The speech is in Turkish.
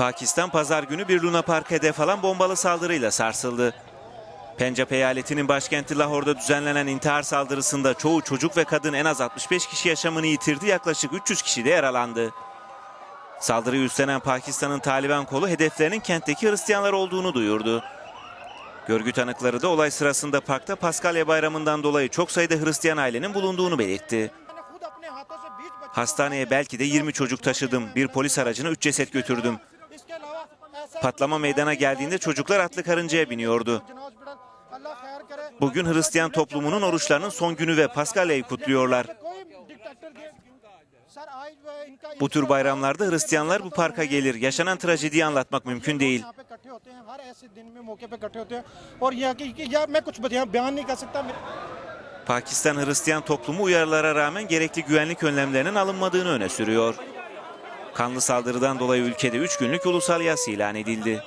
Pakistan pazar günü bir Luna Park hedef alan bombalı saldırıyla sarsıldı. Pencap eyaletinin başkenti Lahor'da düzenlenen intihar saldırısında çoğu çocuk ve kadın en az 65 kişi yaşamını yitirdi, yaklaşık 300 kişi de yaralandı. Saldırıyı üstlenen Pakistan'ın Taliban kolu hedeflerinin kentteki Hristiyanlar olduğunu duyurdu. Görgü tanıkları da olay sırasında parkta Paskalya bayramından dolayı çok sayıda Hristiyan ailenin bulunduğunu belirtti. Hastaneye belki de 20 çocuk taşıdım. Bir polis aracına 3 ceset götürdüm. Patlama meydana geldiğinde çocuklar atlı karıncaya biniyordu. Bugün Hristiyan toplumunun oruçlarının son günü ve Paskalya'yı kutluyorlar. Bu tür bayramlarda Hristiyanlar bu parka gelir. Yaşanan trajediyi anlatmak mümkün değil. Pakistan Hristiyan toplumu uyarılara rağmen gerekli güvenlik önlemlerinin alınmadığını öne sürüyor. Kanlı saldırıdan dolayı ülkede 3 günlük ulusal yas ilan edildi.